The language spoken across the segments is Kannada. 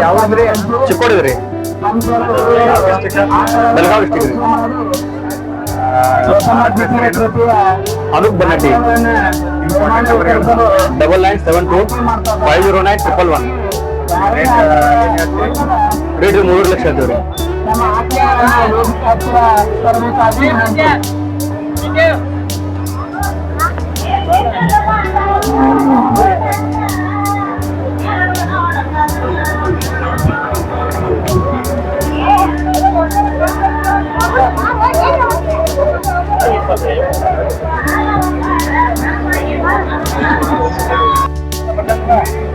ಯಾವ್ದ್ರಿ ಚಿಕ್ಕೋಡಿದ್ರಿ? ಬೆಳಗಾವಿ ಡಿಸ್ಟಿಕ್ ಅದಕ್ಕೆ Bannatti double nine seven two five zero nine triple one rate ಮೂರು ಲಕ್ಷ ರೀ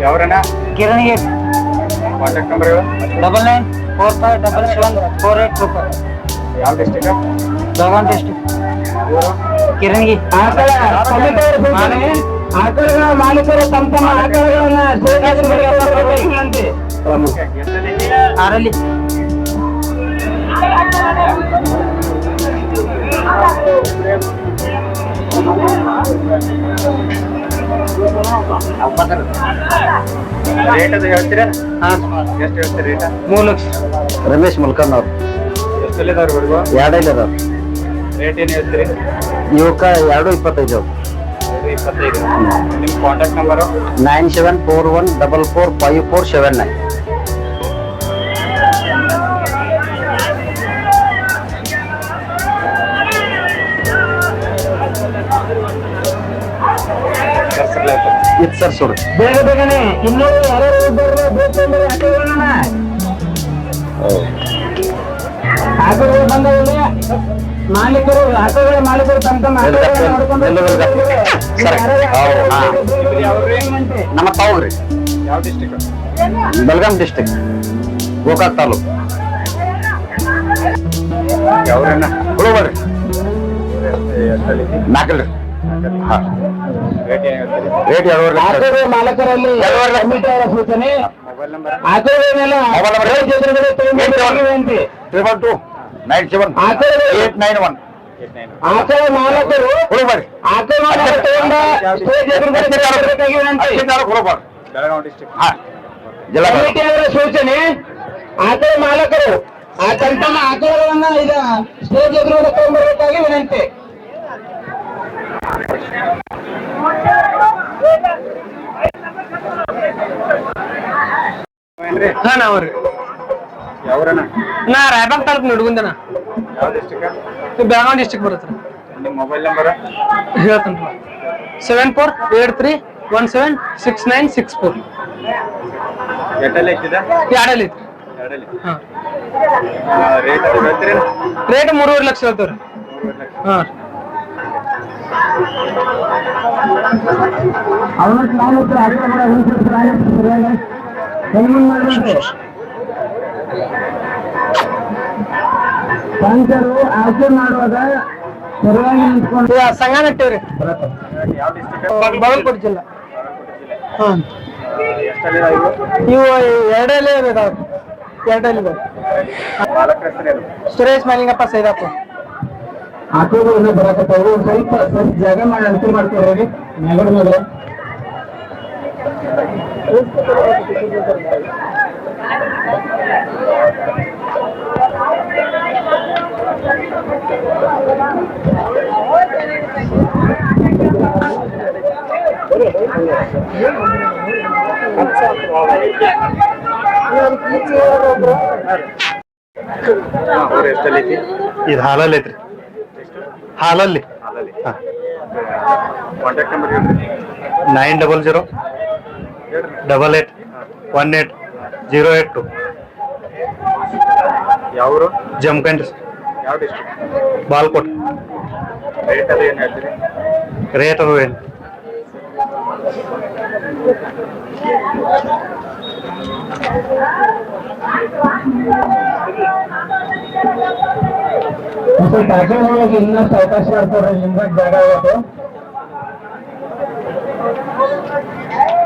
ಯಾವ್ರಣ್ಣ? ಕಿರಣ್ಗೆ contact number double nine four five double seven four eight two five ಯಾವ ಡಿಸ್ಟಿಕ್ ಬೆಳಗಾಂ ಡಿಸ್ಟ್ರಿಕ್ಟ್ ಕಿರಣಿಗೆ ಆಕಳಗಳ ಮಾಲೀಕರು ತಮ್ಮ ಆಕಳಗಳನ್ನ Thank ಆರಲ್ಲಿ. ರೇಟ್ ಅದು ಹೇಳ್ತೀರಾ? ಹಾಂ. ಎಷ್ಟು ಹೇಳ್ತೀರಿ ರೇಟ ಮೂರು ಲಕ್ಷ. ರಮೇಶ್ ಮುಲ್ಕನ್ ಅವ್ರು. ಎಷ್ಟಲ್ಲಿದಾವ್ರಿ ಹುಡುಗ ಎರಡೈದು ಅದಾವ ರೇಟ್ ಏನು ಹೇಳ್ತೀರಿ? ಇವಕ್ಕ ಎರಡು ಇಪ್ಪತ್ತೈದು. ಇಪ್ಪತ್ತೈದು. ನಿಮ್ಮ contact number nine seven four one double four five four seven nine ಇತ್ತು ಸರ್ ಸುಡ್ರಿ ಬೇಗ ಬೇಗನೆ ಇನ್ನೂ ಯಾರು ಆಟೋಗಳು ಬಂದವಲ್ಲಿ ಮಾಲೀಕರು ಆಟೋಗಳ ಮಾಲೀಕರು ತಮ್ಮ ತಮ್ಮ ನೋಡ್ಕೊಂಡು ನಮ್ಮ ತಾವ್ರಿ ಯಾವ ಡಿಸ್ಟಿಕ್ ಬೆಳಗಾಂ ಡಿಸ್ಟಿಕ್ ಗೋಕಾಕ್ ತಾಲೂಕು. ಯಾವ್ರಣ್ಣ ಹುಳುವರಿ ನಾಲ್ಕಲ್ರಿ ಹಾಂ. ರೇಟ್ ಮಾಲಕರಲ್ಲಿ ರೇಟ್ ಎರಡೂವರೆ ಲಕ್ಷ. ಆಕಳಗಳ ಮಾಲೀಕರಲ್ಲಿ ಕಮಿಟಿ ಅವರ ಸೂಚನೆ. Mobile number? ಆಕಳಗಳನ್ನೆಲ್ಲ ಮೊಬೈಲ್ ನಂಬರ್ ರೈತ ಎದುರುಗಡೆ ತಗೊಂಡು ವಿನಂತಿ ಟ್ರಿಬಲ್ ಟು ನೈನ್ ಸೆವೆನ್. ಆಕಳಗಳು ಏಟ್ ನೈನ್ ಒನ್. ಮಾಲಕರು ಹುಳುಬರ್ರಿ ಆಕಳ ಮಾಲಕ ತಗೊಂಡ ಸ್ಟೇಜ್ ಎದುರುಗಡೆ ವಿನಂತಿ ಬೆಳಗಾವಿ ಡಿಸ್ಟಿಕ್ ಹಾಂ. ಜಿಲ್ಲಾ ಸೂಚನೆ ಮಾಲಕರು ಆ ತಮ್ಮ ತಮ್ಮ ಆಕಳಗಳನ್ನ ಈಗ ಸ್ಟೇಜ್ ಎದುರುಗಡೆ ತಗೊಂಡ್ಬರ್ಬೇಕಾಗಿ ವಿನಂತಿ. ಹಾಂ ನಾವ್ರಿ ನಾ ರಾಯಬಾಗ್ ತಾಲೂಕು ನಡ್ಗುಂದನ ಯಾವ ಡಿಸ್ಟಿಕ್ ಬೆಳಗಾಂ ಡಿಸ್ಟ್ರಿಕ್ಟ್ ಬರುತ್ತೆ ನಿಮ್ಮ ಮೊಬೈಲ್ ನಂಬರ್ ಹೇಳ್ತೇನೆ seven four eight three one seven six nine six four ಎಟ್ಟಲ್ಲಿ ಐತಿದೆ? ಎರಡಲ್ಲಿ ಐತ್ರಿ. ಎರಡಲ್ಲಿ. ಹಾಂ. ರೇಟ್ ಹೇಳ್ತೀರಿ ರೇಟ್ ಮೂರುವರೆ ಲಕ್ಷ ಹೇಳ್ತೇವ್ರಿ ಮೂರುವರೆ ಲಕ್ಷ. ಹಾಂ. ಅವನ ಹೆಂಗ್ ಮಾಡ್ಬೇಕು ಪಂಚರು ಆಯ್ಕೆ ಮಾಡುವಾಗ ಸರಿಯಾಗಿ ನಿಂತ್ಕೊಂಡು ಸಂಘ ನಟ್ಟಿವ್ರಿ ಯಾವ ಡಿಸ್ಟಿಕ್ ಬಾಗಲಕೋಟೆ ಜಿಲ್ಲಾ. ಹಾ. ಇವು ಎರಡಲ್ಲೇ ಇದಾವೆ ಎರಡಲ್ಲಿ ಸುರೇಶ್ ಮಲಿಂಗಪ್ಪ ಸೈದಪ್ಪ ಆಕಳುಗಳನ್ನ ಬರಕತ್ತವ್ರು ಸ್ವಲ್ಪ ಸ್ವಲ್ಪ ಜಾಗ ಮಾಡಿ ಅನುಕೂಲ ಮಾಡ್ಕೊಡ್ರಿ ನಗರ ಮೇಲೆ ಇದು ಹಾಲಲ್ಲಿ ಐತ್ರಿ ಹಾಲಲ್ಲಿ ಹಾಲಲ್ಲಿ ಹಾಂ ಕಾಂಟ್ಯಾಕ್ಟ್ ನಂಬರ್ ಹೇಳ್ರಿ ನೈನ್ ಡಬಲ್ ಜೀರೋ ಹೇಳ್ರಿ double eight one eight zero eight two ಯಾವರು? ಯಾವ ಡಿಸ್ಟ್ರಿಕ್ಟ್ ಬಾಲ್ಕೋಟ್. ರೇಟ್ ಅದು ಏನು ಹೇಳ್ತೀರಿ? ರೇಟ್ ಅದು ಏನು? ಒಳಗೆ ಇನ್ನಷ್ಟು ಅವಕಾಶ ಮಾಡ್ಕೊಡ್ರಿ ನಿಮ್ಗೆ ಜಾಗ ಆಗೋದು